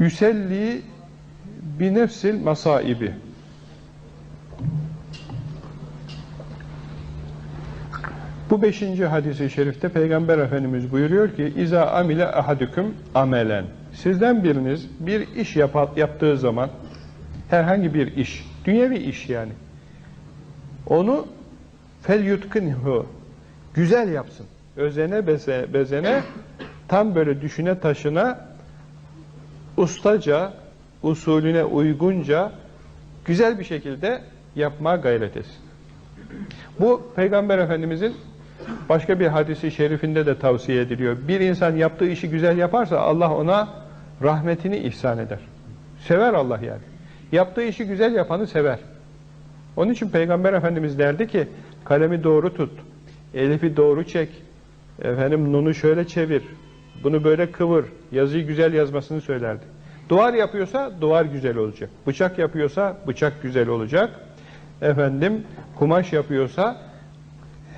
Yüselli bi nefsil masaibi. Bu beşinci hadisi şerifte Peygamber Efendimiz buyuruyor ki İza amile ahadüküm amelen. Sizden biriniz bir iş yap yaptığı zaman herhangi bir iş, dünyevi iş yani. Onu fel yutkinhu güzel yapsın. Özene beze, bezene tam böyle düşüne taşına ustaca, usulüne uygunca güzel bir şekilde yapmaya gayret etsin. Bu Peygamber Efendimizin başka bir hadisi şerifinde de tavsiye ediliyor. Bir insan yaptığı işi güzel yaparsa Allah ona rahmetini ihsan eder. Sever Allah yani. Yaptığı işi güzel yapanı sever. Onun için Peygamber Efendimiz derdi ki kalemi doğru tut, elifi doğru çek, efendim nunu şöyle çevir, bunu böyle kıvır, yazıyı güzel yazmasını söylerdi. Duvar yapıyorsa duvar güzel olacak. Bıçak yapıyorsa bıçak güzel olacak. Efendim kumaş yapıyorsa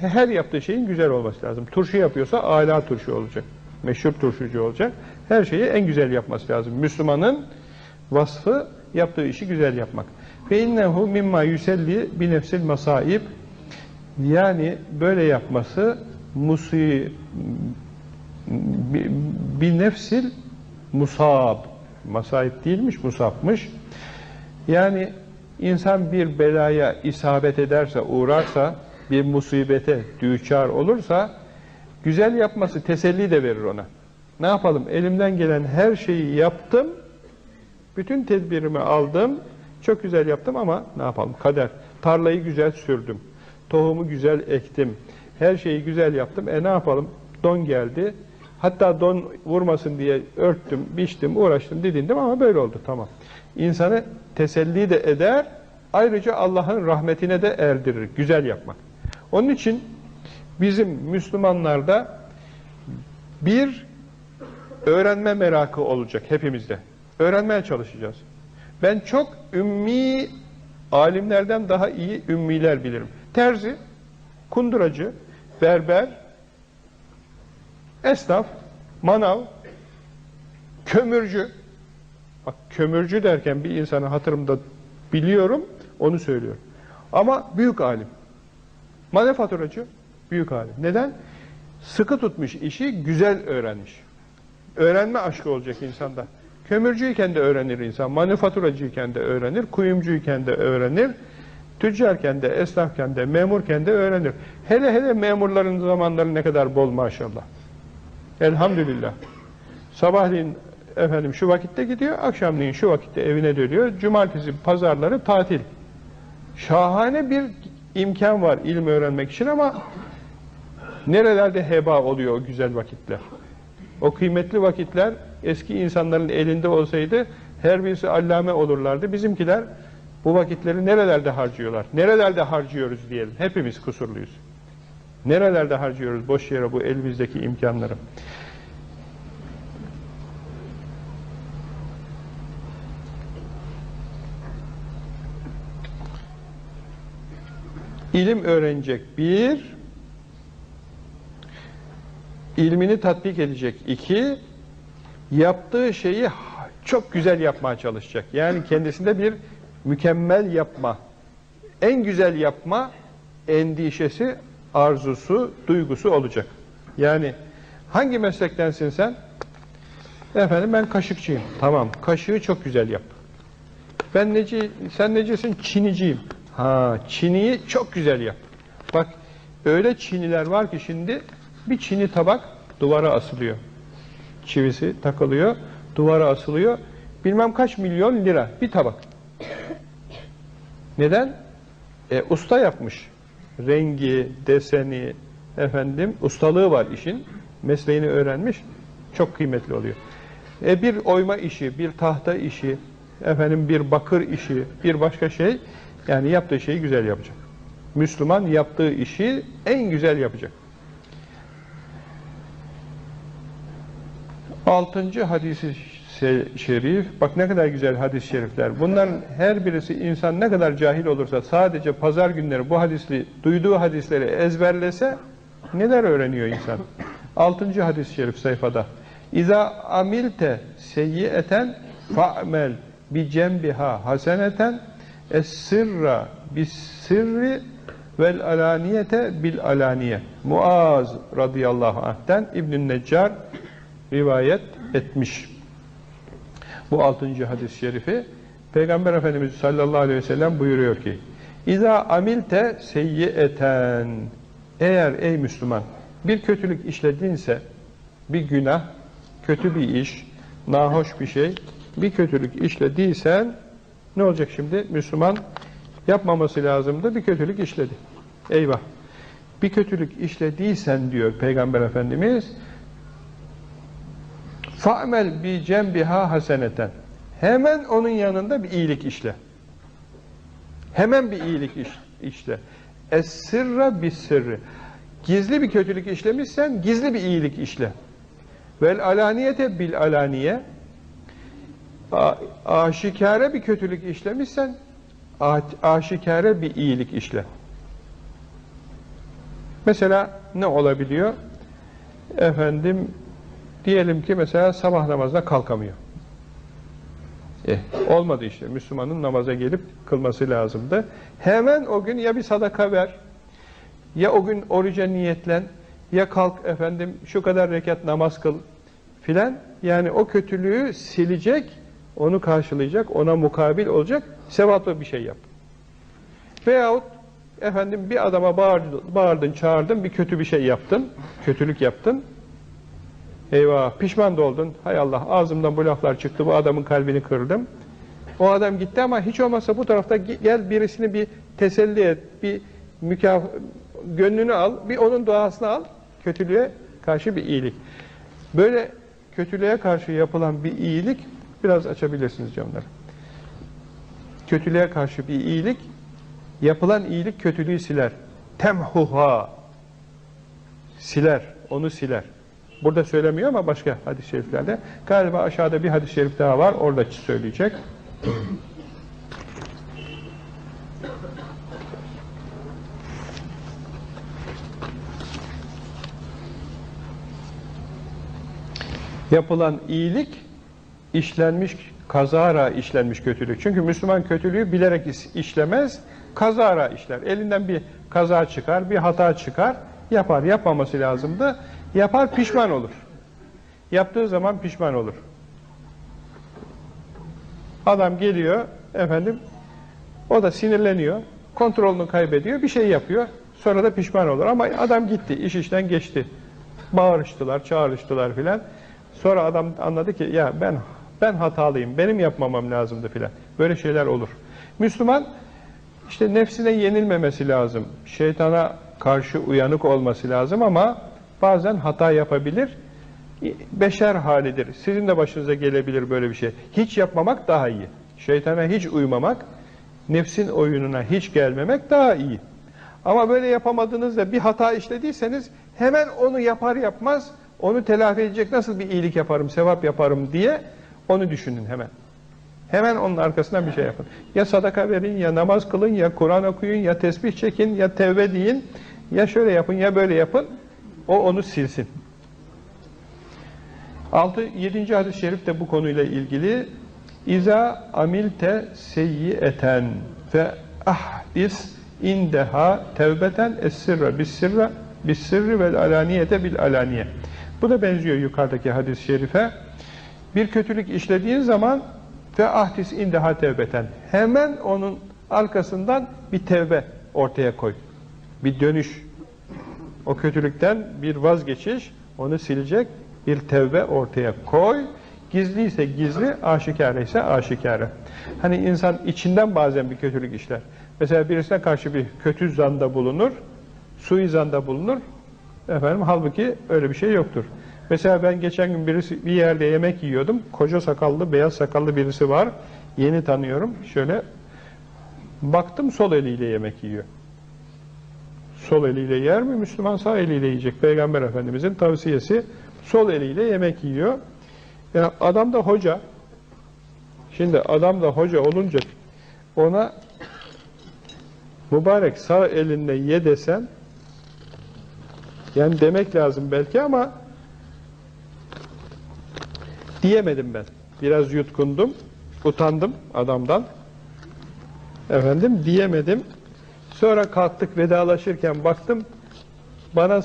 her yaptığı şeyin güzel olması lazım. Turşu yapıyorsa âlâ turşu olacak. Meşhur turşucu olacak. Her şeyi en güzel yapması lazım. Müslümanın vasfı yaptığı işi güzel yapmak. Ve innehu mimma yuselli bi nefsil masaib yani böyle yapması musi bi, bi nefsil musab masaib değilmiş musabmış. Yani insan bir belaya isabet ederse, uğrarsa, bir musibete düçar olursa güzel yapması teselli de verir ona. Ne yapalım? Elimden gelen her şeyi yaptım. Bütün tedbirimi aldım. Çok güzel yaptım ama ne yapalım? Kader. Tarlayı güzel sürdüm. Tohumu güzel ektim. Her şeyi güzel yaptım. E ne yapalım? Don geldi. Hatta don vurmasın diye örttüm, biçtim, uğraştım, didindim ama böyle oldu. Tamam. İnsanı teselli de eder. Ayrıca Allah'ın rahmetine de erdirir. Güzel yapmak. Onun için bizim Müslümanlarda bir öğrenme merakı olacak hepimizde. Öğrenmeye çalışacağız. Ben çok ümmi alimlerden daha iyi ümmiler bilirim. Terzi, kunduracı, berber, esnaf, manav, kömürcü. Bak kömürcü derken bir insanı hatırımda biliyorum, onu söylüyorum. Ama büyük alim. Manifaturacı, büyük alim. Neden? Sıkı tutmuş işi, güzel öğrenmiş. Öğrenme aşkı olacak insanda. Kömürcüyken de öğrenir insan, manifaturacıyken de öğrenir, kuyumcuyken de öğrenir, tüccarken de, esnafken de, memurken de öğrenir. Hele hele memurların zamanları ne kadar bol maşallah. Elhamdülillah. Sabahleyin efendim şu vakitte gidiyor, akşamleyin şu vakitte evine dönüyor. Cumartesi, pazarları tatil. Şahane bir imkan var ilim öğrenmek için ama nerelerde heba oluyor o güzel vakitler. O kıymetli vakitler eski insanların elinde olsaydı her birisi allame olurlardı. Bizimkiler bu vakitleri nerelerde harcıyorlar? Nerelerde harcıyoruz diyelim. Hepimiz kusurluyuz. Nerelerde harcıyoruz boş yere bu elimizdeki imkanları? İlim öğrenecek bir, ilmini tatbik edecek iki, yaptığı şeyi çok güzel yapmaya çalışacak. Yani kendisinde bir mükemmel yapma, en güzel yapma endişesi, arzusu, duygusu olacak. Yani hangi meslektensin sen? Efendim ben kaşıkçıyım. Tamam, kaşığı çok güzel yap. Ben neci, sen necisin? Çiniciyim. Ha, çiniyi çok güzel yap. Bak, öyle çiniler var ki şimdi bir çini tabak duvara asılıyor. Çivisi takılıyor, duvara asılıyor. Bilmem kaç milyon lira bir tabak. Neden? E, usta yapmış. Rengi, deseni, efendim, ustalığı var işin. Mesleğini öğrenmiş. Çok kıymetli oluyor. E, bir oyma işi, bir tahta işi, efendim bir bakır işi, bir başka şey, yani yaptığı şeyi güzel yapacak. Müslüman yaptığı işi en güzel yapacak. Altıncı hadisi şerif, bak ne kadar güzel hadis-i şerifler. Bunların her birisi insan ne kadar cahil olursa sadece pazar günleri bu hadisli, duyduğu hadisleri ezberlese neler öğreniyor insan? Altıncı hadis-i şerif sayfada. İza amilte seyyiyeten fa'mel bi cembiha haseneten es-sirra bis sirri vel alaniyete bil alaniye. Muaz radıyallahu anh'ten İbn Neccar rivayet etmiş. Bu altıncı hadis-i şerifi Peygamber Efendimiz sallallahu aleyhi ve sellem buyuruyor ki İza amilte seyyieten Eğer ey Müslüman bir kötülük işledinse bir günah, kötü bir iş, nahoş bir şey, bir kötülük işlediysen ne olacak şimdi? Müslüman yapmaması lazımdı, bir kötülük işledi. Eyvah! Bir kötülük işlediysen diyor Peygamber Efendimiz fa'mel bi cembiha haseneten hemen onun yanında bir iyilik işle. Hemen bir iyilik iş, işle. Es-sirra bis. Gizli bir kötülük işlemişsen gizli bir iyilik işle. Vel alaniyete bil alaniye. A- Aşikare bir kötülük işlemişsen a- aşikare bir iyilik işle. Mesela ne olabiliyor? Efendim diyelim ki mesela sabah namazına kalkamıyor. Eh, olmadı işte. Müslümanın namaza gelip kılması lazımdı. Hemen o gün ya bir sadaka ver, ya o gün oruca niyetlen, ya kalk efendim şu kadar rekat namaz kıl filan. Yani o kötülüğü silecek, onu karşılayacak, ona mukabil olacak sevaplı bir şey yap. Veyahut efendim bir adama bağırdın, bağırdın, çağırdın, bir kötü bir şey yaptın, kötülük yaptın. Eyvah pişman da oldun. Hay Allah ağzımdan bu laflar çıktı. Bu adamın kalbini kırdım. O adam gitti ama hiç olmazsa bu tarafta gel birisini bir teselli et. Bir mükaf gönlünü al. Bir onun duasını al. Kötülüğe karşı bir iyilik. Böyle kötülüğe karşı yapılan bir iyilik biraz açabilirsiniz camları. Kötülüğe karşı bir iyilik yapılan iyilik kötülüğü siler. Temhuha siler. Onu siler. Burada söylemiyor ama başka hadis-i şeriflerde. Galiba aşağıda bir hadis-i şerif daha var. Orada söyleyecek. Yapılan iyilik işlenmiş, kazara işlenmiş kötülük. Çünkü Müslüman kötülüğü bilerek işlemez, kazara işler. Elinden bir kaza çıkar, bir hata çıkar, yapar. Yapmaması lazımdı. Yapar, pişman olur. Yaptığı zaman pişman olur. Adam geliyor, efendim, o da sinirleniyor, kontrolünü kaybediyor, bir şey yapıyor, sonra da pişman olur. Ama adam gitti, iş işten geçti. Bağırıştılar, çağrıştılar filan. Sonra adam anladı ki, ya ben ben hatalıyım, benim yapmamam lazımdı filan. Böyle şeyler olur. Müslüman, işte nefsine yenilmemesi lazım. Şeytana karşı uyanık olması lazım ama bazen hata yapabilir. Beşer halidir. Sizin de başınıza gelebilir böyle bir şey. Hiç yapmamak daha iyi. Şeytana hiç uymamak, nefsin oyununa hiç gelmemek daha iyi. Ama böyle yapamadığınızda bir hata işlediyseniz hemen onu yapar yapmaz onu telafi edecek nasıl bir iyilik yaparım, sevap yaparım diye onu düşünün hemen. Hemen onun arkasından bir şey yapın. Ya sadaka verin, ya namaz kılın, ya Kur'an okuyun, ya tesbih çekin, ya tevbe deyin, ya şöyle yapın, ya böyle yapın. O onu silsin. 6 7. hadis-i şerif de bu konuyla ilgili. İza amilte seyyieten fe ahdis indeha tevbeten es-sirra bis-sirra bis-sirri vel alaniyete bil alaniye. Bu da benziyor yukarıdaki hadis-i şerife. Bir kötülük işlediğin zaman ve ahdis indeha tevbeten. Hemen onun arkasından bir tevbe ortaya koy. Bir dönüş. O kötülükten bir vazgeçiş, onu silecek bir tevbe ortaya koy. Gizli ise gizli, aşikare ise aşikare. Hani insan içinden bazen bir kötülük işler. Mesela birisine karşı bir kötü zanda bulunur, suizanda bulunur. Efendim halbuki öyle bir şey yoktur. Mesela ben geçen gün birisi bir yerde yemek yiyordum. Koca sakallı, beyaz sakallı birisi var. Yeni tanıyorum. Şöyle baktım sol eliyle yemek yiyor. Sol eliyle yer mi? Müslüman sağ eliyle yiyecek. Peygamber Efendimizin tavsiyesi sol eliyle yemek yiyor. Ya adam da hoca. Şimdi adam da hoca olunca ona mübarek sağ elinle ye desen yani demek lazım belki ama diyemedim ben. Biraz yutkundum. utandım adamdan. Efendim diyemedim. Sonra kalktık vedalaşırken baktım bana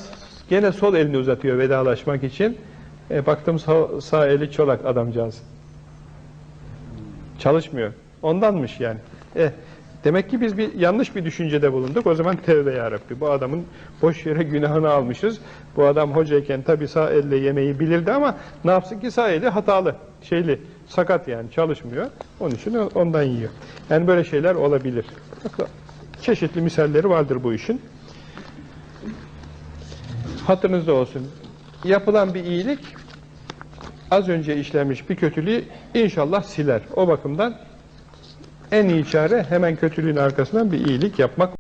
gene sol elini uzatıyor vedalaşmak için. E, baktım sağ, sağ eli çolak adamcağız. Çalışmıyor. Ondanmış yani. Eh, demek ki biz bir yanlış bir düşüncede bulunduk. O zaman tevbe ya Rabbi. Bu adamın boş yere günahını almışız. Bu adam hocayken tabii sağ elle yemeği bilirdi ama ne yapsın ki sağ eli hatalı, şeyli, sakat yani çalışmıyor. Onun için ondan yiyor. Yani böyle şeyler olabilir. Çeşitli misalleri vardır bu işin. Hatırınızda olsun. Yapılan bir iyilik az önce işlenmiş bir kötülüğü inşallah siler. O bakımdan en iyi çare hemen kötülüğün arkasından bir iyilik yapmak.